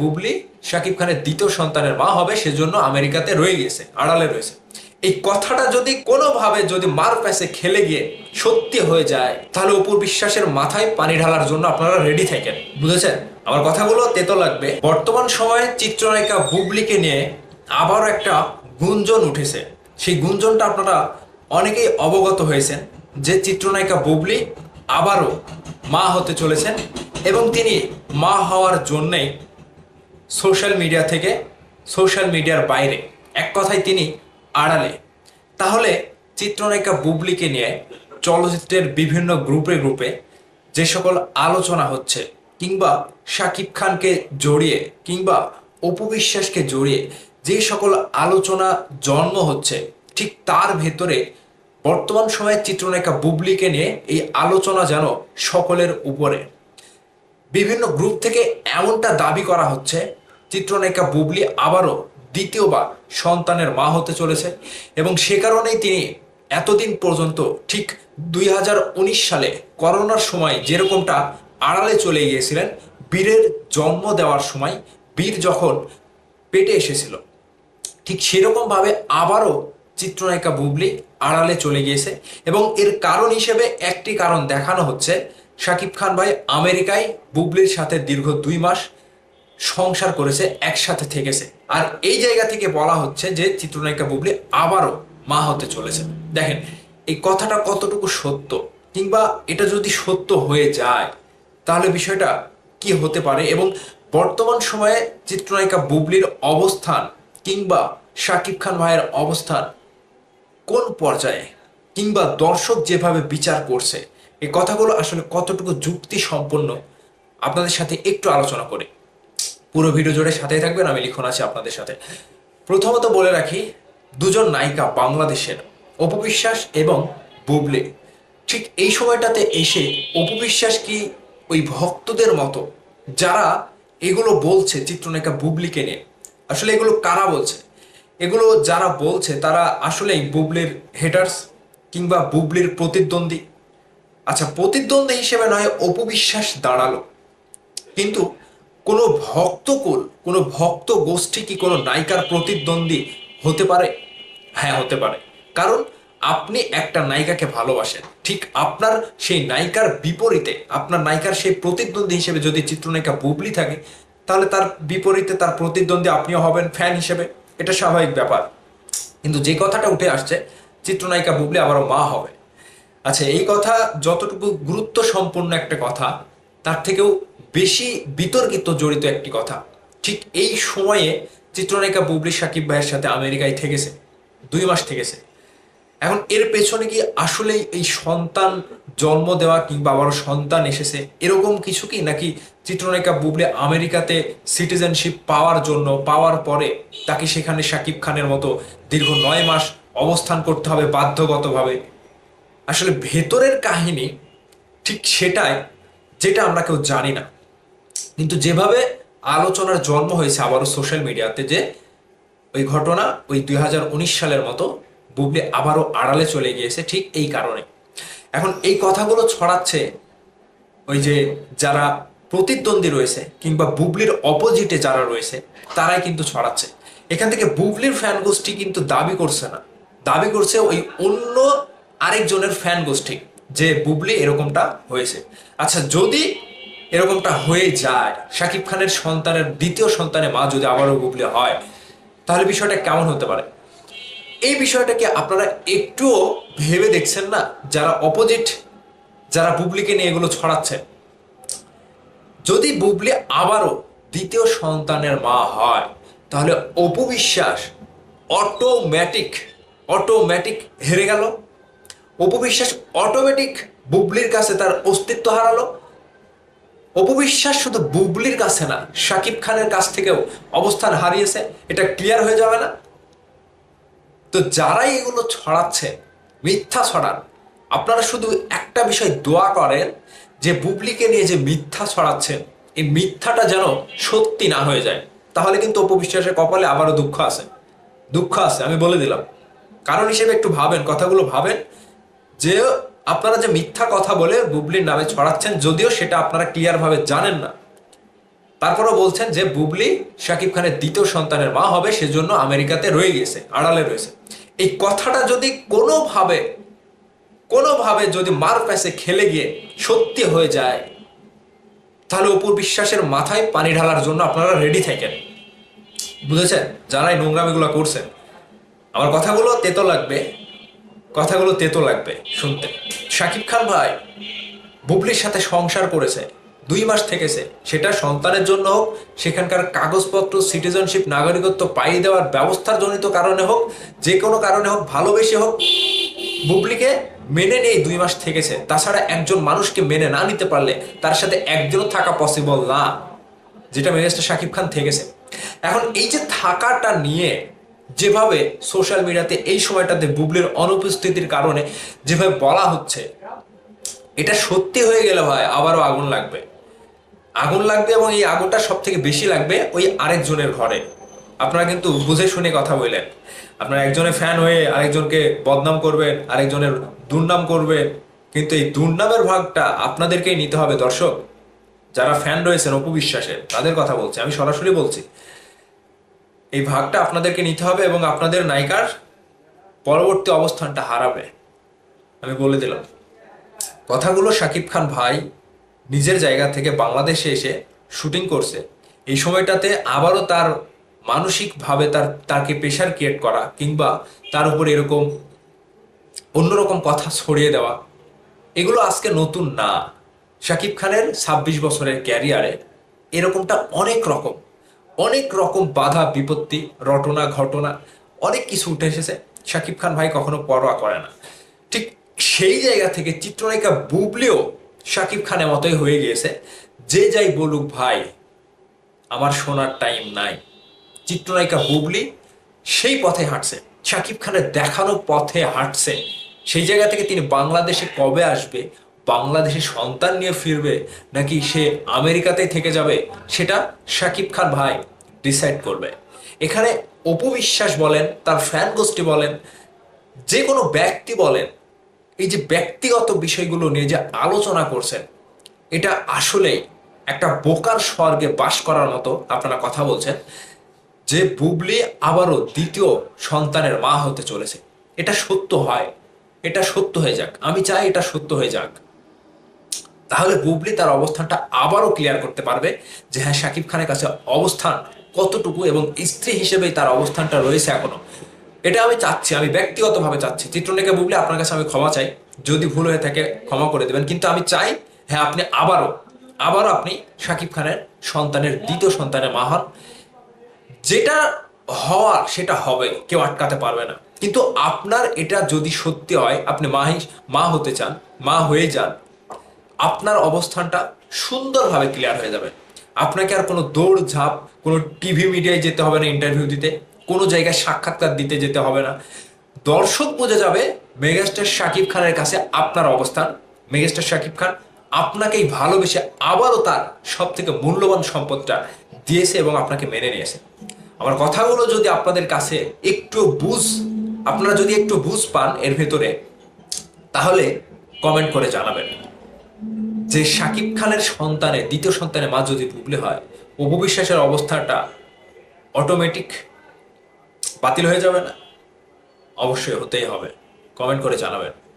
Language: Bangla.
বুবলি শাকিব খানের দ্বিতীয় সন্তানের মা হবে, সেজন্য আমেরিকাতে রয়ে গেছে আড়ালে রয়েছে। এই কথাটা যদি কোনোভাবে যদি মার প্যাসে খেলে গিয়ে সত্যি হয়ে যায়, তাহলে অপুর বিশ্বাসের মাথায় পানি ঢালার জন্য আপনারা রেডি থাকেন। বুঝেছেন? আমার কথাগুলো তেতো লাগবে। বর্তমান সময়ে চিত্রনায়িকা বুবলিকে নিয়ে আবারও একটা গুঞ্জন উঠেছে। সেই গুঞ্জনটা আপনারা অনেকেই অবগত হয়েছেন যে চিত্রনায়িকা বুবলি আবারও মা হতে চলেছেন এবং তিনি মা হওয়ার জন্যেই সোশ্যাল মিডিয়া থেকে, সোশ্যাল মিডিয়ার বাইরে। এক কথায় তিনি আড়ালে। তাহলে চিত্রনায়িকা বুবলিকে নিয়ে চলচ্চিত্রের বিভিন্ন গ্রুপে গ্রুপে যে সকল আলোচনা হচ্ছে, কিংবা শাকিব খানকে জড়িয়ে, কিংবা অপবিশ্বাসকে জড়িয়ে যে সকল আলোচনা জন্ম হচ্ছে, ঠিক তার ভেতরে বর্তমান সময়ে চিত্রনায়িকা বুবলিকে নিয়ে এই আলোচনা যেন সকলের উপরে। বিভিন্ন গ্রুপ থেকে এমনটা দাবি করা হচ্ছে চিত্রনায়িকা বুবলি আবারও দ্বিতীয়বার সন্তানের মা হতে চলেছে এবং সে কারণেই তিনি এতদিন পর্যন্ত ঠিক দুই হাজার উনিশ সালে করোনার সময় যেরকমটা আড়ালে চলে গিয়েছিলেন, বীরের জন্ম দেওয়ার সময় বীর যখন পেটে এসেছিল, ঠিক সেরকমভাবে আবারও চিত্রনায়িকা বুবলি আড়ালে চলে গিয়েছে এবং এর কারণ হিসেবে একটি কারণ দেখানো হচ্ছে, শাকিব খান ভাই আমেরিকায় বুবলির সাথে দীর্ঘ দুই মাস সংসার করেছে, একসাথে থেকেছে। আর এই জায়গা থেকে বলা হচ্ছে যে চিত্রনায়িকা বুবলি আবারও মা হতে চলেছে দেখেন, এই কথাটা কতটুকু সত্য? কিংবা এটা যদি সত্য হয়ে যায়, তাহলে বিষয়টা কি হতে পারে? এবং বর্তমান সময়ে চিত্রনায়িকা বুবলির অবস্থান কিংবা শাকিব খান ভাইয়ের অবস্থান কোন পর্যায়ে? কিংবা দর্শক যেভাবে বিচার করছে, এই কথাগুলো আসলে কতটুকু যুক্তি সম্পন্ন আপনাদের সাথে একটু আলোচনা করি। পুরো ভিডিও জুড়ে সাথেই থাকবেন, আমি লিখন আছি আপনাদের সাথে। প্রথমত বলে রাখি, দুজন নায়িকা বাংলাদেশের অপবিশ্বাস এবং বুবলি। ঠিক এই সময়টাতে এসে অপবিশ্বাস কি ওই ভক্তদের মতো, যারা এগুলো বলছে, চিত্রনায়িকা বুবলিকে নিয়ে? আসলে এগুলো কারা বলছে? এগুলো যারা বলছে, তারা আসলেই বুবলির হেটার্স কিংবা বুবলির প্রতিদ্বন্দ্বী। আচ্ছা প্রতিদ্বন্দ্বী হিসেবে নয় অপবিশ্বাস দাঁড়াল। কিন্তু কোনো ভক্তকুল, কোনো ভক্ত গোষ্ঠী কি কোনো নায়িকার প্রতিদ্বন্দ্বী হতে পারে? হ্যাঁ হতে পারে। কারণ আপনি একটা নায়িকাকে ভালোবাসেন। ঠিক আপনার সেই নায়িকার বিপরীতে, আপনার নায়িকার সেই প্রতিদ্বন্দ্বী হিসেবে যদি চিত্রনায়িকা বুবলি থাকে, তাহলে তার বিপরীতে তার প্রতিদ্বন্দ্বী আপনিও হবেন ফ্যান হিসেবে। এটা স্বাভাবিক ব্যাপার। কিন্তু যে কথাটা উঠে আসছে, চিত্রনায়িকা বুবলি আবারও মা হবে। আচ্ছা এই কথা যতটুকু গুরুত্ব সম্পূর্ণ একটা কথা, তার থেকেও বেশি বিতর্কিত জড়িত একটি কথা। ঠিক এই সময়ে চিত্রনায়িকা বুবলি সাকিব ভাইয়ের সাথে আমেরিকায় থেকেছে, দুই মাস থেকেছে। এখন এর পেছনে কি আসলেই এই সন্তান জন্ম দেওয়া কিংবা আবারও সন্তান এসেছে এরকম কিছু কি? নাকি চিত্রনায়িকা বুবলি আমেরিকাতে সিটিজেনশিপ পাওয়ার জন্য, পাওয়ার পরে তাকে সেখানে সাকিব খানের মতো দীর্ঘ নয় মাস অবস্থান করতে হবে বাধ্যগতভাবে? আসলে ভেতরের কাহিনী ঠিক সেটাই যেটা আমরা কেউ জানি না। কিন্তু যেভাবে আলোচনার জন্ম হয়েছে আবারও সোশ্যাল মিডিয়াতে যে ওই ঘটনা ওই দুই হাজার উনিশ সালের মতো বুবলি আবারও আড়ালে চলে গিয়েছে, ঠিক এই কারণে। এখন এই কথাগুলো ছড়াচ্ছে ওই যে যারা প্রতিদ্বন্দ্বী রয়েছে কিংবা বুবলির অপোজিটে যারা রয়েছে, তারাই কিন্তু ছড়াচ্ছে। এখান থেকে বুবলির ফ্যান গোষ্ঠী কিন্তু দাবি করছে না। দাবি করছে ওই অন্য আরেকজনের ফ্যান গোষ্ঠী যে বুবলি এরকমটা হয়েছে। আচ্ছা যদি এরকমটা হয়ে যায়। শাকিব খানের সন্তানের দ্বিতীয় সন্তানের মা যদি আবারও বুবলি হয়, তাহলে বিষয়টা কেমন হতে পারে? এই বিষয়টাকে আপনারা একটুও ভেবে দেখছেন না, যারা অপোজিট যারা বুবলিকে নিয়ে এগুলো ছড়াচ্ছে যদি বুবলি আবারও দ্বিতীয় সন্তানের মা হয়, তাহলে অপবিশ্বাস অটোমেটিক অটোমেটিক হেরে গেল। অপবিশ্বাস অটোমেটিক বুবলির কাছে তার অস্তিত্ব হারালো। অপবিশ্বাস শুধু বুবলির কাছে না শাকিব খানের কাছ থেকেও অবস্থান হারিয়েছে, এটা ক্লিয়ার হয়ে যাবে না? তো যারাই এগুলো ছড়াচ্ছে, মিথ্যা ছড়ান, আপনারা শুধু একটা বিষয় দোয়া করেন যে বুবলিকে নিয়ে যে মিথ্যা ছড়াচ্ছেন, এই মিথ্যাটা যেন সত্যি না হয়ে যায়। তাহলে কিন্তু অপবিশ্বাসের কপালে আবারও দুঃখ আছে। দুঃখ আছে, আমি বলে দিলাম। কারণ হিসেবে একটু ভাবেন, কথাগুলো ভাবেন যে আপনারা যে মিথ্যা কথা বলে বুবলির নামে ছড়াচ্ছেন, যদিও সেটা আপনারা ক্লিয়ার ভাবে জানেন না। তারপরও বলছেন যে বুবলি শাকিব খানের দ্বিতীয় সন্তানের মা হবে, সেজন্য আমেরিকাতে রয়ে গেছে আড়ালে রয়েছে। এই কথাটা যদি কোনোভাবে কোনোভাবে যদি মার প্যাসে খেলে গিয়ে সত্যি হয়ে যায়, তাহলে অপুর বিশ্বাসের মাথায় পানি ঢালার জন্য আপনারা রেডি থাকেন। বুঝেছেন? যারা নোংরামিগুলো করছেন। আমার কথাগুলো তেতো লাগবে। কথাগুলো তেতো লাগবে শুনতে। শাকিব খান ভাই, বুবলির সাথে সংসার করেছে, দুই মাস থেকেছে। সেটা সন্তানের জন্য হোক, সেখানকার কাগজপত্র সিটিজেনশিপ নাগরিকত্ব পাইয়ে দেওয়ার ব্যবস্থার জনিত কারণে হোক, যে কোনো কারণে হোক, ভালোবেসে হোক, বুবলিকে মেনে নেই দুই মাস থেকেছে। তাছাড়া একজন মানুষকে মেনে না নিতে পারলে তার সাথে একদিনও থাকা পসিবল না। যেটা মেরেস্টার শাকিব খান থেকেছে। এখন এই যে থাকাটা নিয়ে যেভাবে সোশ্যাল মিডিয়াতে এই সময়টাতে বুবলির অনুপস্থিতির কারণে যেভাবে বলা হচ্ছে, এটা সত্যি হয়ে গেলে ভাই আবারও আগুন লাগবে। আগুন লাগবে এবং এই আগুনটা সব থেকে বেশি লাগবে ওই আরেকজনের ঘরে। আপনারা কিন্তু বুঝে শুনে কথা বললেন। আপনারা একজনের ফ্যান হয়ে আরেকজনকে বদনাম করবেন, আরেকজনের দুর্নাম করবেন, কিন্তু এই দুর্নামের ভাগটা আপনাদেরকেই নিতে হবে দর্শক। যারা ফ্যান রয়েছেন অপু বিশ্বাসের, তাদের কথা বলছি, আমি সরাসরি বলছি। এই ভাগটা আপনাদেরকে নিতে হবে এবং আপনাদের নায়িকার পরবর্তী অবস্থানটা হারাবে। আমি বলে দিলাম। কথাগুলো শাকিব খান ভাই নিজের জায়গা থেকে বাংলাদেশে এসে শুটিং করছে। এই সময়টাতে আবারও তার মানসিকভাবে তার, তাকে প্রেশার ক্রিয়েট করা কিংবা তার উপর এরকম অন্যরকম কথা ছড়িয়ে দেওয়া, এগুলো আজকে নতুন না। শাকিব খানের ছাব্বিশ বছরের ক্যারিয়ারে এরকমটা অনেক রকম। অনেক রকম বাধা, বিপত্তি, রটনা, ঘটনা, অনেক কিছু উঠে এসেছে। শাকিব খান ভাই কখনো পরোয়া করে না। ঠিক সেই জায়গা থেকে চিত্রনায়িকা বুবলিও শাকিব খানের মতোই হয়ে গিয়েছে। যে যাই বলুক ভাই, আমার শোনার টাইম নাই। চিত্রনায়িকা বুবলি সেই পথে হাঁটছে। শাকিব খানের দেখানো পথে হাঁটছে। সেই জায়গা থেকে তিনি বাংলাদেশে কবে আসবে, বাংলাদেশে সন্তান নিয়ে ফিরবে, নাকি সে আমেরিকাতেই থেকে যাবে, সেটা শাকিব খান ভাই ডিসাইড করবে। এখানে অপু বিশ্বাস বলেন, তার ফ্যান গোষ্ঠী বলেন, যে কোনো ব্যক্তি বলেন, এই যে ব্যক্তিগত বিষয়গুলো নিয়ে যে আলোচনা করছেন, এটা আসলেই একটা বোকার স্বর্গে বাস করার মতো আপনারা কথা বলছেন, যে বুবলি আবারও দ্বিতীয় সন্তানের মা হতে চলেছে। এটা সত্য হয়, এটা সত্য হয়ে যাক, আমি চাই এটা সত্য হয়ে যাক। তাহলে বুবলি তার অবস্থানটা আবারও ক্লিয়ার করতে পারবে যে হ্যাঁ শাকিব খানের কাছে অবস্থান কতটুকু এবং স্ত্রী হিসেবে তার অবস্থানটা রয়েছে এখনও। এটা আমি চাচ্ছি, আমি ব্যক্তিগতভাবে চাচ্ছি। চিত্রনায়িকা বুবলি, আপনার কাছে আমি ক্ষমা চাই। যদি ভুল হয়ে থাকে, ক্ষমা করে দেবেন। কিন্তু আমি চাই হ্যাঁ আপনি আবারও আবারও আপনি শাকিব খানের সন্তানের, দ্বিতীয় সন্তানের মা হন যেটা হওয়ার, সেটা হবে, কেউ আটকাতে পারবে না। কিন্তু আপনার এটা যদি সত্যি হয়, আপনি মা মা হতে চান, মা হয়ে যান, আপনার অবস্থানটা সুন্দরভাবে ক্লিয়ার হয়ে যাবে। আপনাকে আর কোনো দৌড় ঝাঁপ কোনো টিভি মিডিয়ায় যেতে হবে না ইন্টারভিউ দিতে। কোনো জায়গায় সাক্ষাৎকার দিতে যেতে হবে না। দর্শক বোঝা যাবে, মেগাস্টার শাকিব খানের কাছে আপনার অবস্থান। মেগাস্টার শাকিব খান আপনাকেই ভালোবেসে আবারও তার সব থেকে মূল্যবান সম্পদটা দিয়েছে এবং আপনাকে মেনে নিয়েছে। আমার কথাগুলো যদি আপনাদের কাছে একটু বুঝ, আপনারা যদি একটু বুঝ পান এর ভেতরে, তাহলে কমেন্ট করে জানাবেন। যে শাকিব খানের সন্তানে দ্বিতীয় সন্তানের মা যদি বুবলি হয় অপবিশ্বাসের অবস্থাটা অটোমেটিক বাতিল হয়ে যাবে না? অবশ্যই হতেই হবে। কমেন্ট করে জানাবেন।